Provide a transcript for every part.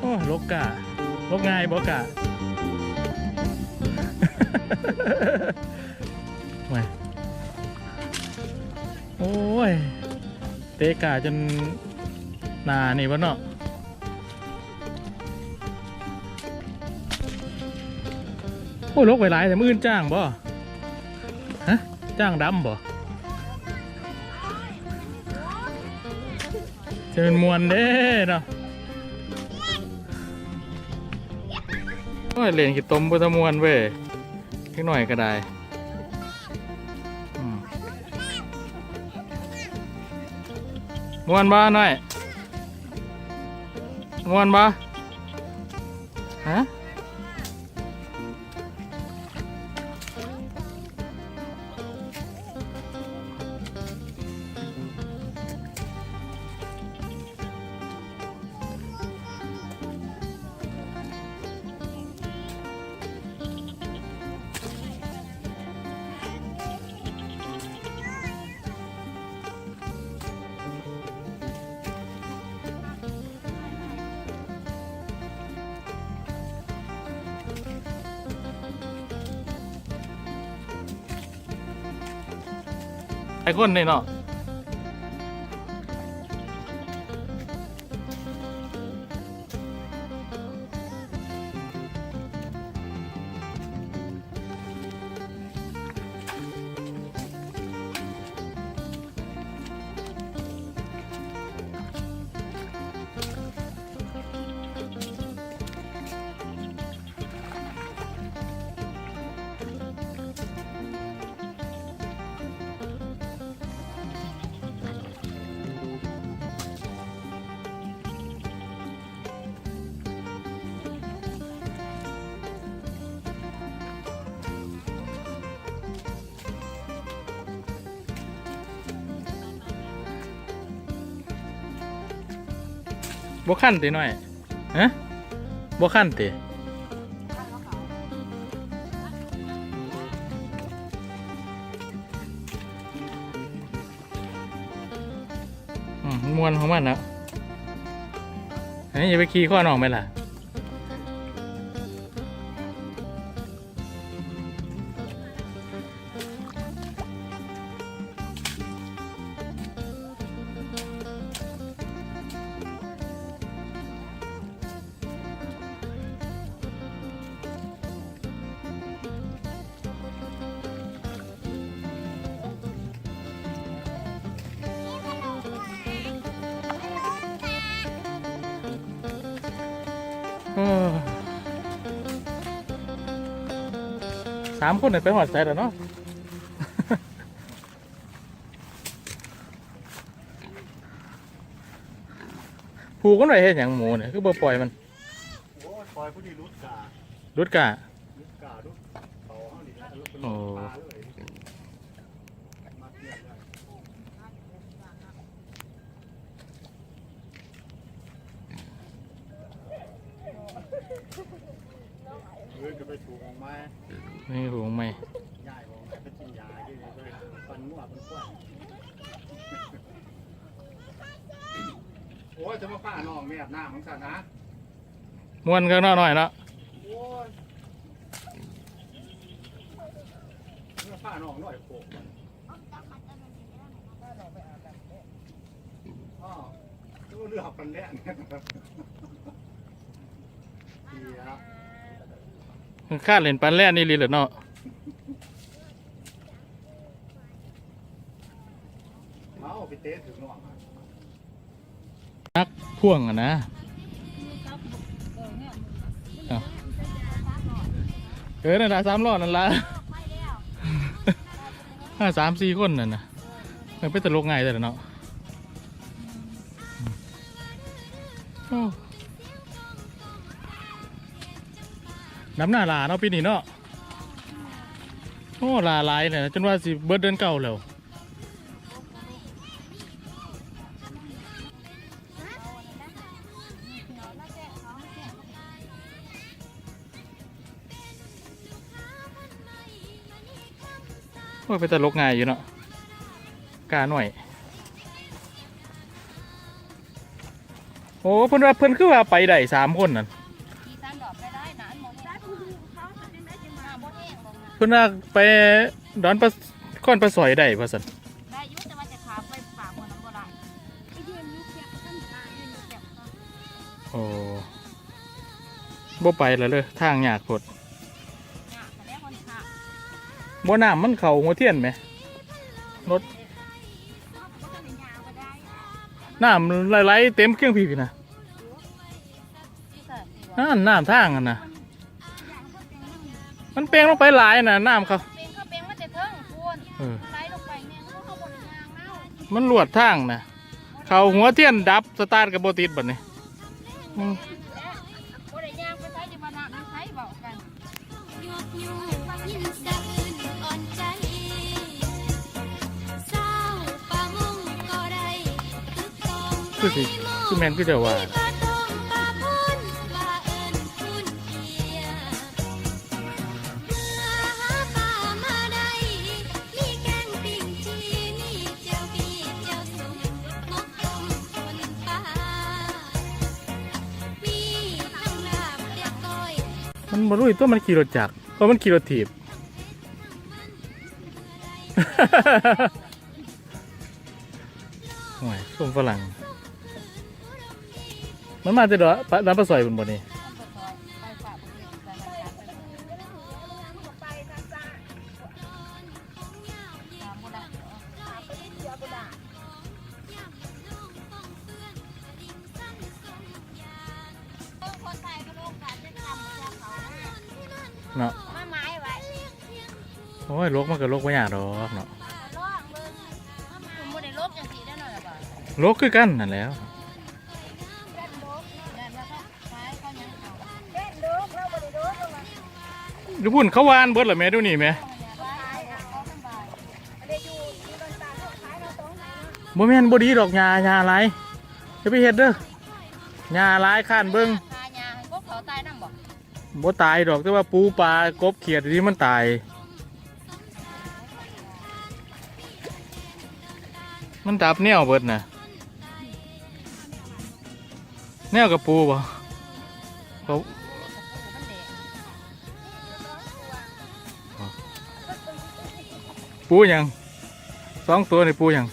โอ้ลกกะลกง่ายบ่กะม่โอ้ย เตะกาจนหนานี่วะเนาะโอ้ยลกไปหลายแต่มื่นจ้างบ่ฮะจ้างดำบ่จะเป็นมวนเด้เนาะ อ้ยเล่นขี้ตมบุตรมวนเว้ยนิดหน่อยก็ได้มมวนบ้าหน่อยมวนบ้า ไอ้คนนี่เนาะ บ่ขั้นตีหน่อยฮะบ่ขั้นติอืมมันมวนของมันนะอันนี้อย่าไปขี่ข้อน้องไปล่ะ สามคนเนี่ยไปหอดใจแล้วเนาะผูกกันไว้เห็นอย่างหมูเนี่ยคือบ่ปล่อยมันโอ้ยปล่อยผู้ดีรุดการุดกะ รุดการุดเขาเอาดิแล้วเป็น โอ้ ปลาเลยมาเทียบเลยเฮ้ยจะ ไปถูกออกมานี่ผูกไหมย่ายออกมาก็กินยาที่นี่เลยฟันมั่วเป็นกล้วยโอ้ยจะมาฆ่าน้องแม่หน้าของสันนะม้วนกันเนาหน่อยเนาะโอ้ยเมื่อฆ่าน้องหน่อยโขกมันอ้าวดูเลือกกันแล่นเนี่ยดี ยวคาดเล่นปันแล่นนี่ลีเหรอเนาะเอาไปเตะถึงน้องอะนักพ่วงอะนะอ้าวเออนั่นละสามล้อนั่นละห้าสามสี่คนนั่นนะมันเป็นตลกง่ายแต่ละเนาะ น้ำหน้าลาเนาะปีนี้เนาะโอ้ลาลายเนี่ยจนว่าสิเบิดเดือนเก่าแล้วโอ้ยเป็นตลกง่ายอยู่เนาะกาหน่อย โอ้เพิ่อนว่าเพิ่อนคือว่าไปได้สามคนนั่น เพิ่นว่าไปดอนปลาก้อนปลาสอยได้ว่าซั่นได้อยุ่แต่ว่าจะขาไปปากมันบ่ได้ไอ้ยืนอยู่แคบท่านตายืนอยู่แคบโอ้บ่ไปแล้วเลยทางยากโพดเนี่ยแต่แล้วคนขาบ่น้ำมันเข้าหัวเทียนไหมเขาก็จะเป็นยาวก็ได้น้ำไหลๆเต็มเครื่องพี่พี่นะที่เสิร์ฟดีกว่านั่นน้ำทางอันน่ะ มันเปลงลงไปหลายน่ะน้ำเขาเป็นเขาเป็นว่าจะเทิงควรเออไหลลงไปเนี่ยเขาเขาบนยางเน่ามันลวดทางน่ะ เข้าหัวเทียนดับสตาร์ทกับบ่ติดบัดนี้อืมและบนยางไปใช้จะมาหนักใช้เบากันยกยูยินสะอื้นอ่อนใจเศร้าปะมุงก็ได้คือตองคือสิคือแม่นคือจะว่าปะตองป มันบรู้อีกตัวมันขี่รถจักรเพราะมันขี่รถถีบ โอ้ยส้มฝรั่ง มันมาแต่ดอกน้ำปลาสอยบนบนนี่ โอ้ยลกมันก็ลกไม่ยากดอกเนาะลอกเบิ่งผมบ่ได้ลบจังซี่ได้หน่อยละบ่ลกคือกันนั่นแหล้วเล่นลบเล่นแล้วก็ขายเขายังเอาเล่นลบเราบ่ได้ลบลงมาดูพุ่นเขาวานเบิดเหรอแม่ดูนี่แม่ขายเอาสบายอันนี้อยู่ที่บ้านตาเขาขายเราตรงไหนเนาะบ่แม่นบ่ดีดอกหญ้าหญ้าหลายจะไปเฮ็ดเด้อหญ้าหลายข้านเบิ่งขายยาให้พวกเขาตายนำบ่บ่ตายดอกแต่ว่าปูปลากบเขียดที่มันตาย มันดับแนวเบิดนะแนวกับปูบ่เขาปูยังสองตัวในปูยัง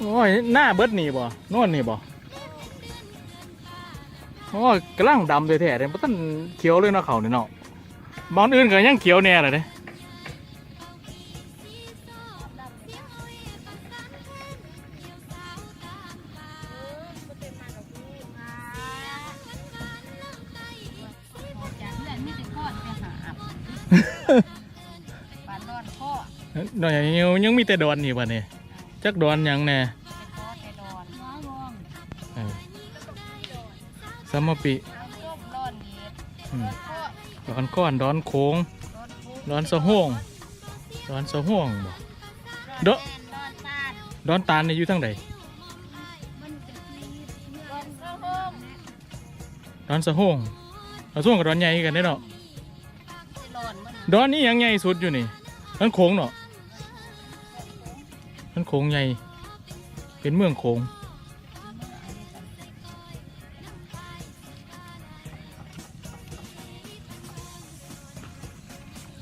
โอ้ยหน้าเบิดนี่บ่นวลนี่บ่โอ้ยกำลังดำเลยแท้เลยบ่ทันเขียวเลยเนาะเขาเนี่ยเนาะบางอื่นก็ยังเขียวแน่เลยเด้จ ปานนอนข้อดอนยังยังมีแต่ดอนนี่บ่เนี่ยจักดอนหยังแน่เป็นข้อแต่นอนน้อยงเออซัมมปิเอาส้มร้อนนี้อืมข้อดอนก้อนดอนโค้งร้อนพุดอนสะห้วงดอนสะห้วงบ่ เด้อร้อนตาลดอนตาลนี่อยู่ทางใดร้อนข้าวห้องดอนสะห้วงเอาส่วงกับดอนใหญ่กันได้เนาะสิร้อนมัน ดอนนี้ยังใหญ่สุดอยู่นี่ดอนโค้งเนาะดอนโค้งใหญ่ เป็นเมืองโค้ง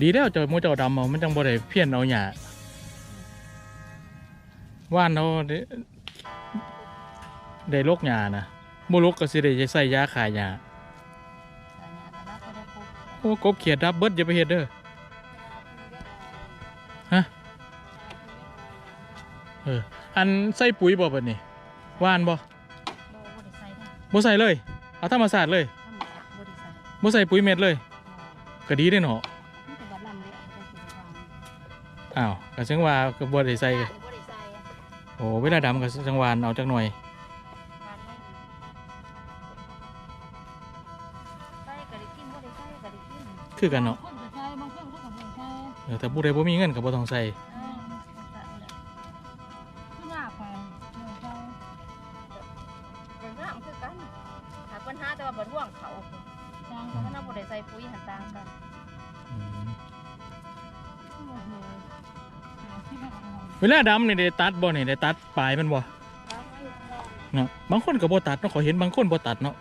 ดีแล้วเจ้าโมเจ้าดำเอามันจังบ่ได้เพี้ยนเอาหญ้าว่านเอาได้ลกหญ้านะบ่ลกก็สิได้ใส่ยาขายหญ้า โอ้กบเขียดดับเบิดอย่าไปเฮ็ดเด้อฮะเอออันใส่ปุ๋ยบ่เบิดนี่ว่านบ่โบบ่ได้ใส่ทั้งบ่ใส่เลย เอาธรรมศาสตร์เลยทั้งหมดอะบ่ได้ใส่บ่ใส่ปุ๋ยเม็ดเลยก็ดีเด้อเนาะนี่เป็นบัดลำเดียวจะสิได้วางอ้าวก็จังว่าก็บ่ได้ใส่ก็บ่ได้ใส่โอ้เวลาดำก็จังหวานเอาจักหน่อย คือกันเนาะบางคนก็ใส่บางคนเขาก็บ่ใส่เออแต่ผู้ใดบ่มีเงินก็บ่ต้องใส่เออมันาไปเออใส่อย่างงามคือกันหาปัญหาแต่ว่าบ่ร่วงเขาต่างกันถ้าบ่ได้ใส่ปุ๋ยหันต่างกันเวลาดำเนี่ยได้ตัดบ่นี่ยได้ตัดปลายมันบ่เนาะบางคนก็บ่ตัดเนาะขอเห็นบางคนบ่ตัดเนาะ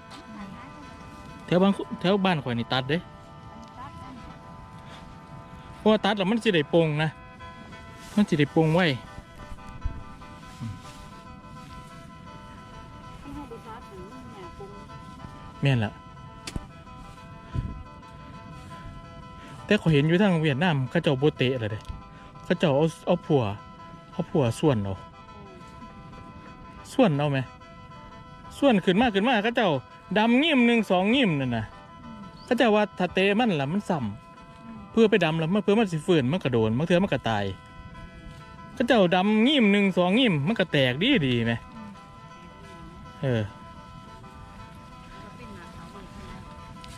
แถวบางแถวบ้านข่อยนี่ตัดเด้ เพราะตัดแล้วมันสิได้โปร่งนะ มันสิได้โปร่งไว้แม่นละแต่เขาเห็นอยู่ทางเวียดนามเขาเจ้าโบเตะเลยเด้เขาเจ้าเอาเอาผัวเอาผัวส่วนเอาส่วนเอาไหมส่วนขึ้นมากขึ้นมาเขาเจ้าดำงิ่มหนึ่งสองงิ่มนั่นนะเขาเจ้าว่าถ้าเตะมันละมันซ้ำ เพื่อไปดำแล้วมันเพื่อมันสิฝืนมันกระโดนมันเถื่อมันกระตายเขาเจ้าดำงิ่มหนึ่งสองงิ่มมันก็แตกดีดีไหมเออ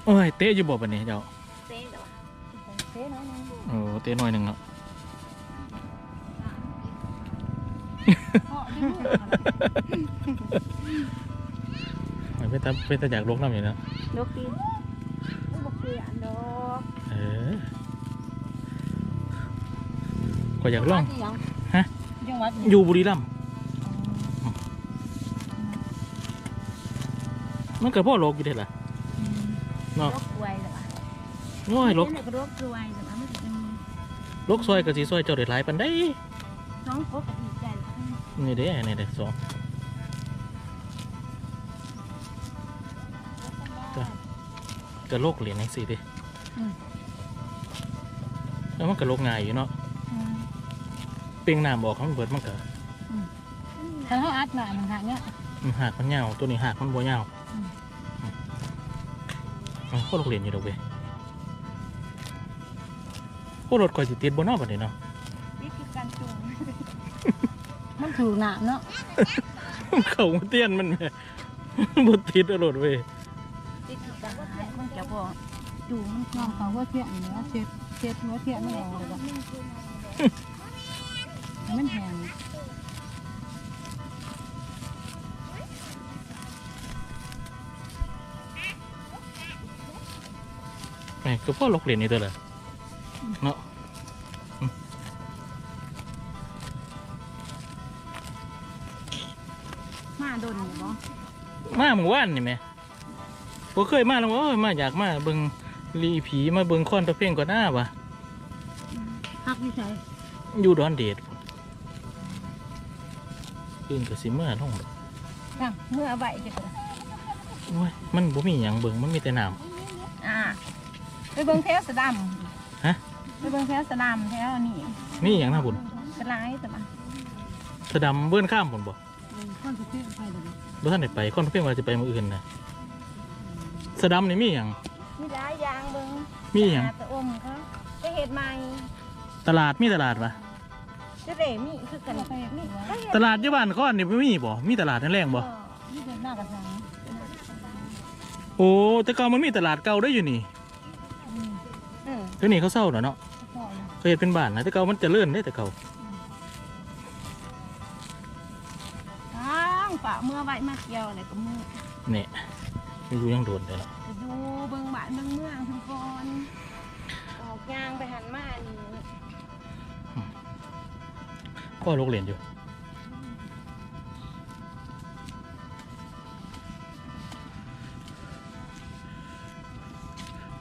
โอ้ยเตะอยู่บ่บันนี้เจ้าเซ่เหรอเซ่น้อยนึงโอ้เตะหน่อยหนึ่งเนาะเหาะดื้อเป็นตาเป็นตาอยากลกน้ำอยู่เนาะดอกตีบ่เปลี่ยนดอกเออ ก็อยากลอง ฮะจังหวัดอยู่บุรีรัมย์มันก็พ่อโลกอยู่ได้ล่ะดอกกล้วยเหรอวะโอ้ยลกนี่ก็ดอกกล้วยเหรอวะมันจะเป็นลกซอยกับสีซอยเจ้าเด็ดหลายปันได้น้องพบกับอีกใจละนี่เด้นี่เด้สองกระโลกเหรียญนังสี่ดิแล้วมันกระโลกง่ายอยู่เนาะ เปลียงน้ำบอกเขามันเบิดมันก็ถ้าเขาอัดหน่อยมันหาเนี้ยอืมหากมันยาวตัวนี้หากมันบ่ยาวอืมอืมโคตรลูกเรียนอยู่ดอกเว้ยโคตรรถก่อยสิติดบนนอกบัดนี้เนาะนี่คือการจูงมันถูกหนามเนาะเขามาเตี้ยนมันแม่บนติดเอารถเว้ยติดกันมันจะบอกจูงมันน้องเขาว่าเทียนเนื้อเช็ดเช็ดหัวเทียนไม่ออกเลยบอก มันแห้งแม่งก็พ่อลูกเรียนนี่ตัวละเนาะมาโดนอยู่บ่มาหมู่บ้านนี่แหม่บ่เคยมาแล้วว่าโอ้ยมาอยากมาเบิ่งรีผีมาเบิ่งคอนตะเพ่งก่อนหน้าวะ พักอยู่ใส่อยู่ดอนเดชอื่นก็สิเมื่อท่องดอกตั้งเมื่อใบจะเป็นโอ้ยมันบ่มีหยังเบิ่งมันมีแต่น้อ่าไปเบิ่งแถวสะดฮะำไปเบิ่งแถวสะดำแถวนี่ำนี่หยังหน้าบุญสลายแต่มาสะดำเบิ้นข้ามผลบ่ข้อนสุดที่ไปเลยบ่ท่านได้ไปคอนตะเพ่งว่าจะไปมื้ออื่นนะสะดำนี่มีหยังมีหลายอย่างเบิ่งมีหยังหาตะอมเขาไปเห็ดใหม่ ตลาดมีตลาดปะจะได้มีคือกันนี่ก็เฮ็ดตลาดอยู่บ้านคอนนี่บ่มีบ่ มีตลาดนั่นแรงบ่นี่เป็นหน้ากระสังโอ้แต่เก่ามันมีตลาดเก่าได้อยู่นี่อืมเดี๋ยวนี้เขาเศร้าแล้วเนาะเขาเฮ็ดเป็นบ้านนะแต่เก่ามันเจริญเด้แต่เก่าทางป่าเมื่อใบมาเกี่ยวอะไรก็มือเนี่ยอยู่ยังโดนเลยเนาะไปดูเบิ่งบ้านเบิ่งเมืองทั้งก่อนออกยางไปหันมานี่พ่ อลูกเรียนอยู่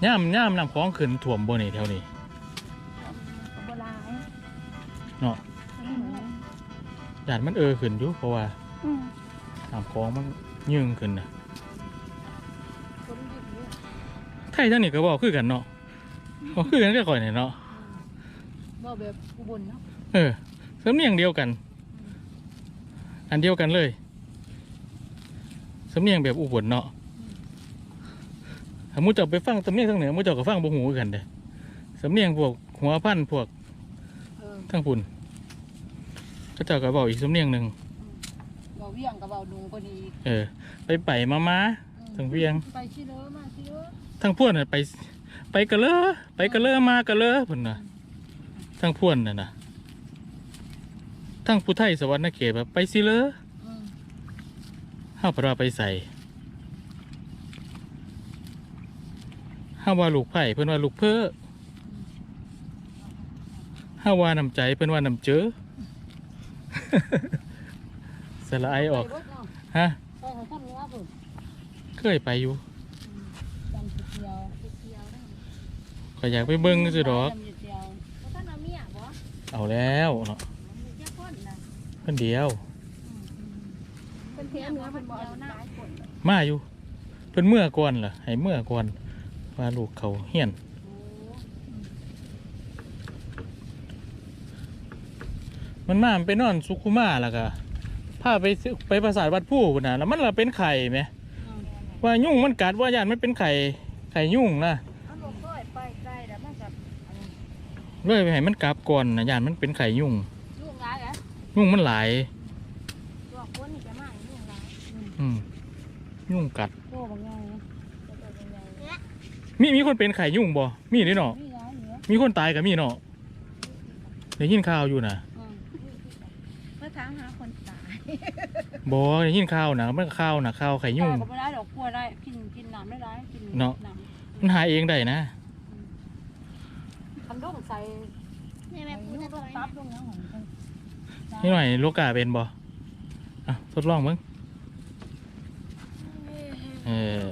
ย่ามย่ามน้ำคลองขึ้นถ่วมบ่นี่แถวนี้โบราณเนาะหยาดมันเออขึ้นอยู่เพราะว่าอืมน้ำคลองมันยืงขึ้นนะคนอยู่เนี่ยไทยทั้งนี้ก็บอกคือกันเนาะบอกคือกันก็ค่อยเนี่ยเนาะบ่แบบอุบลเนาะเออ สำเนียงเดียวกัน อันเดียวกันเลยสำเนียงแบบอุบลเนาะถ้ามูเจ้าไปฟังสำเนียงทางเหนือมูเจ้าก็ฟังบ่หูคือกันเด้สำเนียงพวกหัวพันธุ์พวกเออทั้งพุ่นเขาเจ้าก็บอกอีกสำเนียงหนึ่งเบาเวียงกับเบาดุงพอดีเออ ไปไปมามาถึงเวียงไปชิเลอมาชิเลอทั้งพวนน่ะไป ไปกะเลอไปกะเลอมากะเลอพุ่นน่ะทั้งพวนน่ะนะ ทั้งผู้ไทยสวรรค์เขตแบบไปสิเลออืมห้าปลาไปใส่ห้าว่าลูกไผ่เพื่อนว่าลูกเพ้อห้าว่านำใจเพื่อนว่านำเจอสละไอออกไปรถเนาะฮะไปทางข้ามเนื้อพุ่นเคยไปอยู่จำสิเดียวสิเดียวได้ก็อยากไปเบิ่งสิดอกจำสิเดียวบ่ท่านเอาเมียบ่เอาแล้วเนาะมีแค่คน น่ะเพิ่นเดียวเพิ่นเทียเนื้อเพิ่นบ่เอาหน้าคนมาอยู่เพิ่นเมื่อก่อนล่ะให้เมื่อก่อนว่าลูกเขาเฮียนมันมามันไปนอนสุขุมาแล้วก็พาไปซื้อไปประสาทวัดผู้พุ่นน่ะแล้วมันละเป็นไข่ไหม ว่ายุ่งมันกัดว่าย่านมันเป็นไข่ไข่ยุ่งนะเอาลูกก้อยไปไกลแล้วมันก็อันนี้เลยไปให้มันกลับก่อนนะย่านมันเป็นไข่ยุ่งยุ่งหลา ยเหรอยุ่งมันหลายตัวคนนี่จะมายุ่งหลายอืมอืมยุ่งกัดตัวบางไงตัวบางไงมีมีคนเป็นไข่ยุ่งบ่มีนี่เนาะมีหลายเหนือมีคนตายกับมีเนาะได้ยินข่าวอยู่นะอืมเพื่อถามหาคนตายบ่ได้ยินข่าวนะมันก็ข่าวนะข่าวไข่ยุ่งก็ไม่ได้ดอกกลัวได้กินกินน้ำไม่ได้กินเนาะน้มันหาเองได้นะำคันด้งใส่แม่แม่พูดลูจะกถอยตับนะลงน้ำของมั นนี่หน่อยโลกาเป็นบ่อะทดลองมึงเออ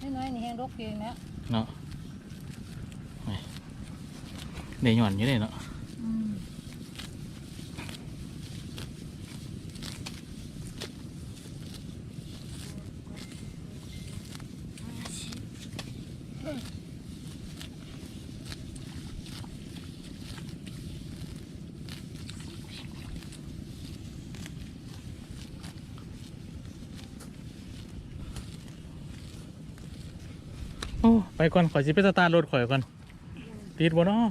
นี่น้อยนี่แห้งรกเองนะเนาะเดี๋ยวหย่อนอยู่เลยเนาะอืม อ้ไปก่อนขอยสิไปสตาร์ทรถข่อยก่อนติดบ่เนาะ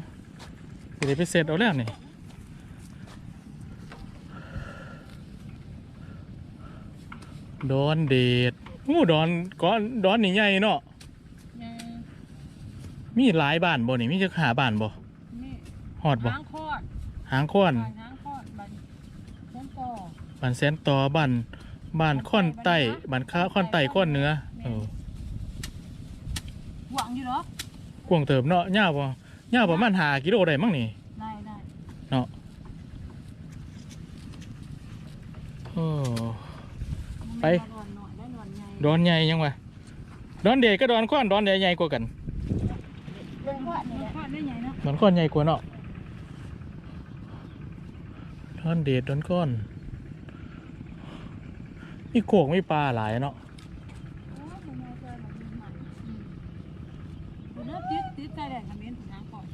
สิได้ไปเสร็จเอาแล้วนี่ดอนเดดอู้ดอนก้อนดอนนี่ใหญ่เนาะยังมีหลายบ้านบ่นี่มีจะหาบ้านบ่นี่ฮอดบ่หางคอดหางค้อนหางคอดบันเส้นต่อบ้านแสนต่อบ้านบ้านค้อนใต้บ้านค้าค้อนใต้ค้อนเหนือเออ หวังอยู่เนาะกวางเติบเนาะยาวบ่ยาวประมาณหากิโลได้มั้งนี่ได้ได้เนาะโอ้ไปนวลหน่อยได้นวลไงดอนใหญ่ยังวะดอนเดดก็ดอนค้อนดอนใหญ่ใหญ่กว่ากันเรื่องคอดนี่แหละคอดได้ไงเนาะดอนค้อนใหญ่กว่าเนาะดอนเดดดอนค้อนมีโขกมีปลาหลายเนาะ โอ้ยมันมาเจอแบบนี้มันอืมดูเนื้อ ติดติดใจแดงคอมเมนต์หางคอด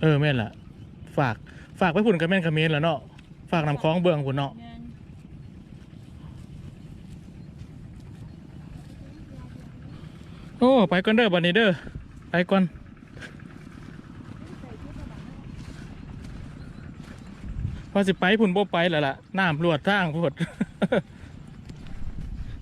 เออแม่นล่ะฝากฝากไปพุ่นกับแม่นคาเมนต์แล้วเนาะฝากนำคล้องเบืองพุ่นเนาะแม่นโอ้ไปก่อนเด้อบันนี้เด้อไปก่อนพอสิไปพุ่นโบไปแล้วล่ะน้ำรวดทางพุ่น